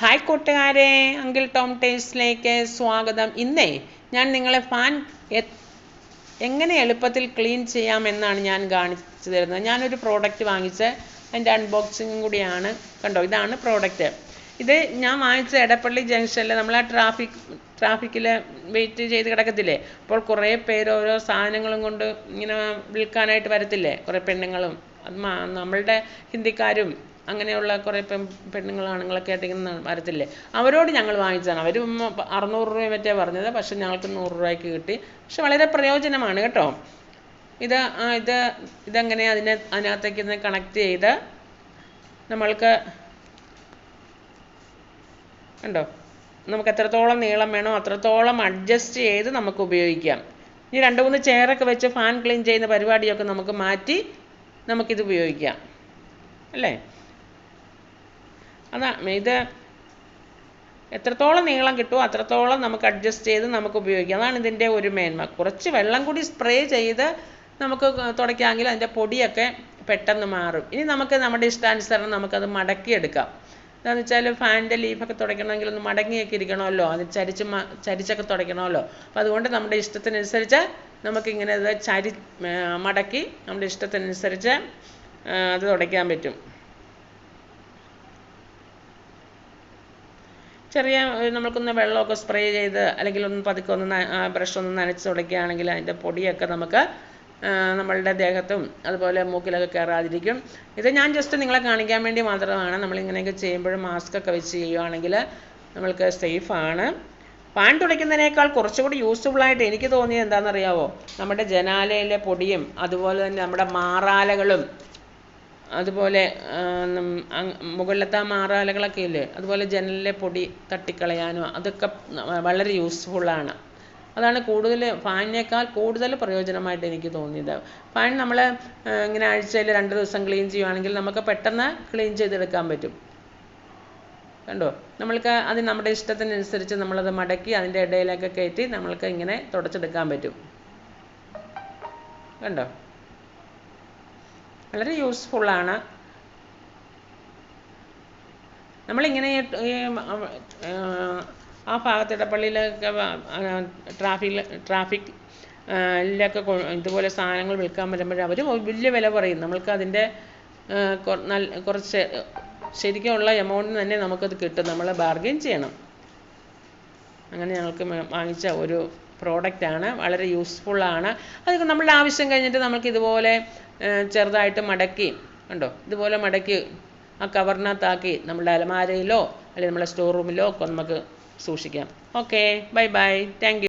Hi കൂട്ടുകാരെ uncle Tom ടേസ്റ്റിലേക്ക് സ്വാഗതം. ഇന്നേ ഞാൻ നിങ്ങളെ ഫാൻ എങ്ങനെ എളുപ്പത്തിൽ ക്ലീൻ ചെയ്യാം എന്നാണ് ഞാൻ കാണിച്ചു തരുന്നത്. ഞാനൊരു പ്രോഡക്റ്റ് വാങ്ങിച്ച് അതിന്റെ അൺബോക്സിങ്ങും കൂടിയാണ്. കണ്ടോ? ഇതാണ് പ്രോഡക്റ്റ്. ഇത് ഞാൻ വാങ്ങിച്ച എടപ്പള്ളി ജംഗ്ഷനിൽ നമ്മൾ ആ ട്രാഫിക് ട്രാഫിക്കിൽ വെയിറ്റ് ചെയ്ത് കിടക്കത്തില്ലേ? അപ്പോൾ കുറേ പേര് ഓരോ സാധനങ്ങളും കൊണ്ട് ഇങ്ങനെ വിൽക്കാനായിട്ട് വരത്തില്ലേ? കുറേ പെണ്ണുങ്ങളും അത് നമ്മളുടെ ഹിന്ദിക്കാരും അങ്ങനെയുള്ള കുറേ പെൺ പെണ്ണുങ്ങൾ ആണുങ്ങളൊക്കെ ആയിട്ട് ഇങ്ങനെ വരത്തില്ലേ? അവരോട് ഞങ്ങൾ വാങ്ങിച്ചതാണ്. അവർ അറുന്നൂറ് രൂപ മറ്റേ പറഞ്ഞത് പക്ഷെ ഞങ്ങൾക്ക് നൂറ് രൂപയ്ക്ക് കിട്ടി. പക്ഷെ വളരെ പ്രയോജനമാണ് കേട്ടോ. ഇത് ഇത് ഇതെങ്ങനെ അതിനെ അതിനകത്തേക്ക് ഇന്ന് കണക്ട് ചെയ്ത് നമ്മൾക്ക് കണ്ടോ? നമുക്ക് എത്രത്തോളം നീളം വേണോ അത്രത്തോളം അഡ്ജസ്റ്റ് ചെയ്ത് നമുക്ക് ഉപയോഗിക്കാം. ഇനി രണ്ട് മൂന്ന് ചെയറൊക്കെ വെച്ച് ഫാൻ ക്ലീൻ ചെയ്യുന്ന പരിപാടിയൊക്കെ നമുക്ക് മാറ്റി നമുക്കിത് ഉപയോഗിക്കാം. അല്ലേ? അതാ ഇത് എത്രത്തോളം നീളം കിട്ടുമോ അത്രത്തോളം നമുക്ക് അഡ്ജസ്റ്റ് ചെയ്ത് നമുക്ക് ഉപയോഗിക്കാം. അതാണ് ഇതിന്റെ ഒരു മേന്മ. കുറച്ച് വെള്ളം കൂടി സ്പ്രേ ചെയ്ത് നമുക്ക് തുടയ്ക്കാമെങ്കിൽ അതിന്റെ പൊടിയൊക്കെ പെട്ടെന്ന് മാറും. ഇനി നമുക്ക് നമ്മുടെ ഇഷ്ടാനുസരണം നമുക്കത് മടക്കിയെടുക്കാം. എന്താണെന്ന് വെച്ചാൽ ഫാനിന്റെ ലീഫൊക്കെ തുടയ്ക്കണമെങ്കിൽ ഒന്ന് മടങ്ങിയൊക്കെ ഇരിക്കണമല്ലോ. അത് ചരിച്ച് ചരിച്ചൊക്കെ തുടയ്ക്കണമല്ലോ. അപ്പോൾ അതുകൊണ്ട് നമ്മുടെ ഇഷ്ടത്തിനനുസരിച്ച് നമുക്കിങ്ങനെ ഇത് ചരി മടക്കി നമ്മുടെ ഇഷ്ടത്തിനനുസരിച്ച് അത് തുടയ്ക്കാൻ പറ്റും. ചെറിയ നമുക്കൊന്ന് വെള്ളമൊക്കെ സ്പ്രേ ചെയ്ത് അല്ലെങ്കിൽ ഒന്ന് പതുക്കെ ഒന്ന് ബ്രഷ് ഒന്ന് നനച്ച് തുടയ്ക്കുകയാണെങ്കിൽ അതിന്റെ പൊടിയൊക്കെ നമുക്ക് നമ്മളുടെ ദേഹത്തും അതുപോലെ മൂക്കിലൊക്കെ കയറാതിരിക്കും. ഇത് ഞാൻ ജസ്റ്റ് നിങ്ങളെ കാണിക്കാൻ വേണ്ടി മാത്രമാണ്. നമ്മളിങ്ങനെയൊക്കെ ചെയ്യുമ്പോഴും മാസ്ക് ഒക്കെ വെച്ച് ചെയ്യുവാണെങ്കിൽ നമ്മൾക്ക് സേഫാണ്. പാൻ തുടയ്ക്കുന്നതിനേക്കാൾ കുറച്ചുകൂടി യൂസ്ഫുള്ളായിട്ട് എനിക്ക് തോന്നിയത് എന്താണെന്നറിയാവോ? നമ്മുടെ ജനാലയിലെ പൊടിയും അതുപോലെ തന്നെ നമ്മുടെ മാറാലകളും അതുപോലെ മുകളിലത്തെ ആ മാറാലകളൊക്കെ ഇല്ലേ? അതുപോലെ ജനലിലെ പൊടി തട്ടിക്കളയാനും അതൊക്കെ വളരെ യൂസ്ഫുള്ളാണ് അതാണ് കൂടുതൽ ഫാനിനേക്കാൾ കൂടുതൽ പ്രയോജനമായിട്ട് എനിക്ക് തോന്നിയത്. ഫാൻ നമ്മൾ ഇങ്ങനെ ആഴ്ചയിൽ രണ്ട് ദിവസം ക്ലീൻ ചെയ്യുവാണെങ്കിൽ നമുക്ക് പെട്ടെന്ന് ക്ലീൻ ചെയ്തെടുക്കാൻ പറ്റും. കണ്ടോ? നമ്മൾക്ക് അത് നമ്മുടെ ഇഷ്ടത്തിനനുസരിച്ച് നമ്മളത് മടക്കി അതിന്റെ ഇടയിലൊക്കെ കയറ്റി നമ്മൾക്ക് ഇങ്ങനെ തുടച്ചെടുക്കാൻ പറ്റും. കണ്ടോ? വളരെ യൂസ്ഫുള്ളാണ് നമ്മളിങ്ങനെ ആ ഭാഗത്ത് ഇടപ്പള്ളിയിലൊക്കെ ട്രാഫിക്കിൽ ട്രാഫിക് ിലൊക്കെ ഇതുപോലെ സാധനങ്ങൾ വിൽക്കാൻ വരുമ്പോൾ അവർ വലിയ വില പറയും. നമ്മൾക്ക് അതിന്റെ നല്ല കുറച്ച് ശരിക്കുമുള്ള എമൗണ്ടിന് തന്നെ നമുക്കത് കിട്ടും. നമ്മൾ ബാർഗെയിൻ ചെയ്യണം. അങ്ങനെ ഞങ്ങൾക്ക് വാങ്ങിച്ച ഒരു പ്രോഡക്റ്റാണ് വളരെ യൂസ്ഫുള്ളാണ് അത് നമ്മളുടെ ആവശ്യം കഴിഞ്ഞിട്ട് നമുക്ക് ഇതുപോലെ ചെറുതായിട്ട് മടക്കി കണ്ടോ? ഇതുപോലെ മടക്കി ആ കവറിനകത്താക്കി നമ്മുടെ അലമാരയിലോ അല്ലെങ്കിൽ നമ്മുടെ സ്റ്റോർ റൂമിലോ ഒക്കെ നമുക്ക് സൂക്ഷിക്കാം. Okay bye bye. താങ്ക്